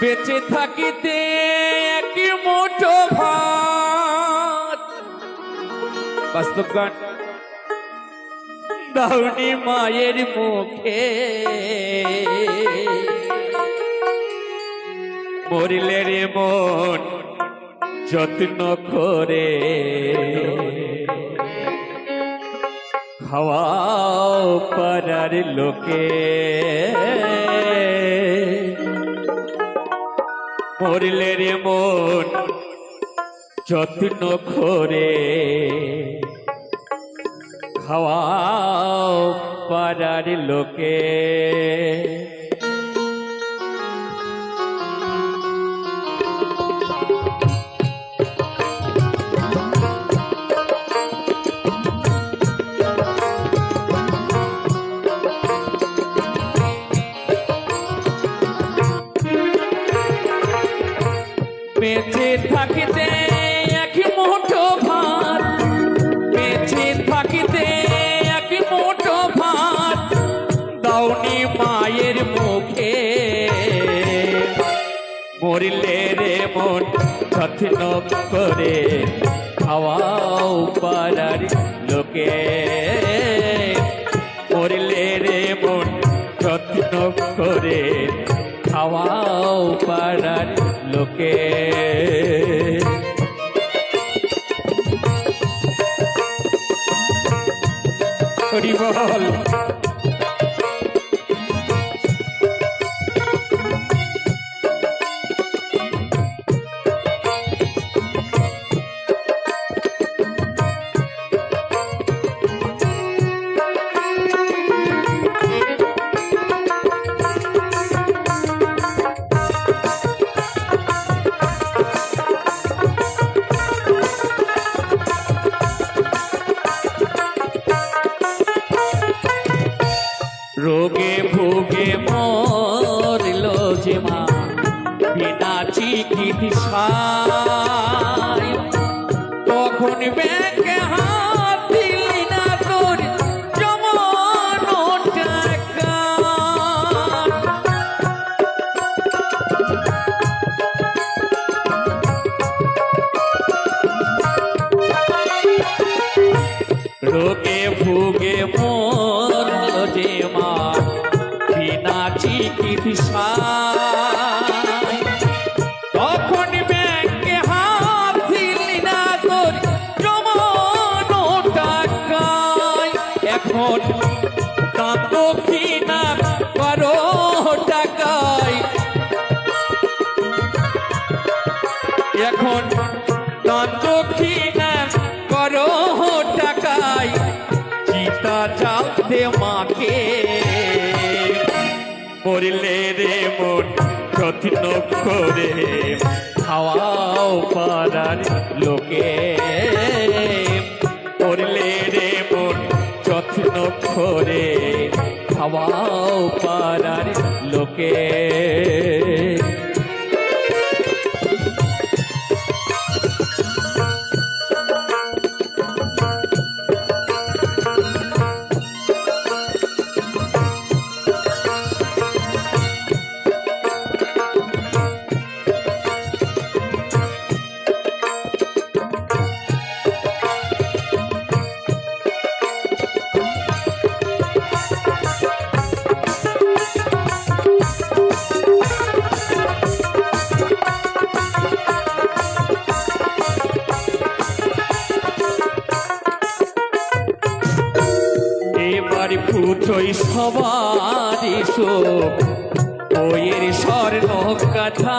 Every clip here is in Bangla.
বেঁচে থাকিতে একই মুঠো ভাত। বাস্তব গান। দাউনি মায়ের মুখে মরিলে রে মন যত্ন করে। খাওয়াও পাড়ার লোকে। মরিলে রে মন যত্ন করে। খাওয়া পাড়ার লোকে। বেঁচে থাকিতে এক মুঠো ভাত। বেঁচে থাকিতে এক মুঠো ভাত। দাউনি মায়ের মুখে। মরিলে রে মন যত্ন করে খাওয়াও পাড়ার লোকে। মরিলে রে মন যত্ন করে খাওয়াও পাড়ার লোকে। হরি বল। রোগে ভোগে মরল যে মা। বিনা চিকিৎসায় তখন ব্যাংকে হাত রোগে ভুগে মরল যে মা বিনা চিকিৎসা। তখন ব্যাংকে হাত দিলি এখন চালতে মাকে। মরিলে রে মন যত্ন করে খাওয়াও পাড়ার লোকে। মরিলে রে মন যত্ন করে খাওয়াও পাড়ার লোকে। সবার শোক বইয়ের স্বর্ণ কথা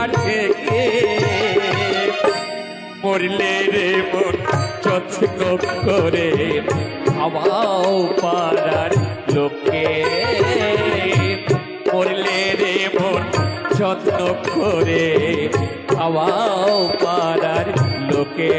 শুয়া ঠেকে মরলে রে মন যত্ন করে। খাওয়াও পাড়ার লোকে। মরলে রে মন যত্ন করে। খাওয়াও পাড়ার লোকে।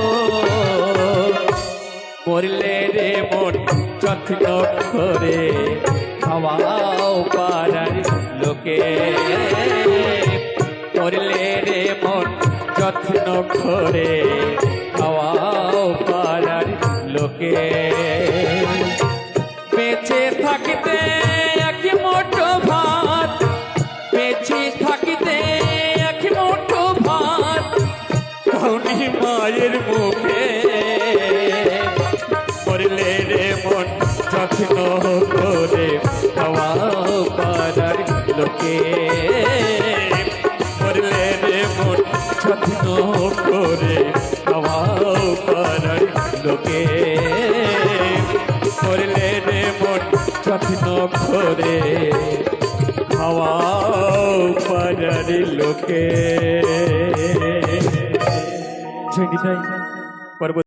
মরলে রে মন যত্ন করে। খাওয়াও পাড়ার লোকে। মরলে রে মন যত্ন করে। খাওয়াও পাড়ার লোকে। বেঁচে থাকিতে ভাত। থাকিতে মায়ের মুখে। মরলে রে মন যত্ন করে খাওয়াও পাড়ার লোকে। মরলে রে মন যত্ন করে খাওয়াও পাড়ার লোকে। মরলে রে মন যত্ন করে খাওয়াও পাড়ার লোকে। পর্বত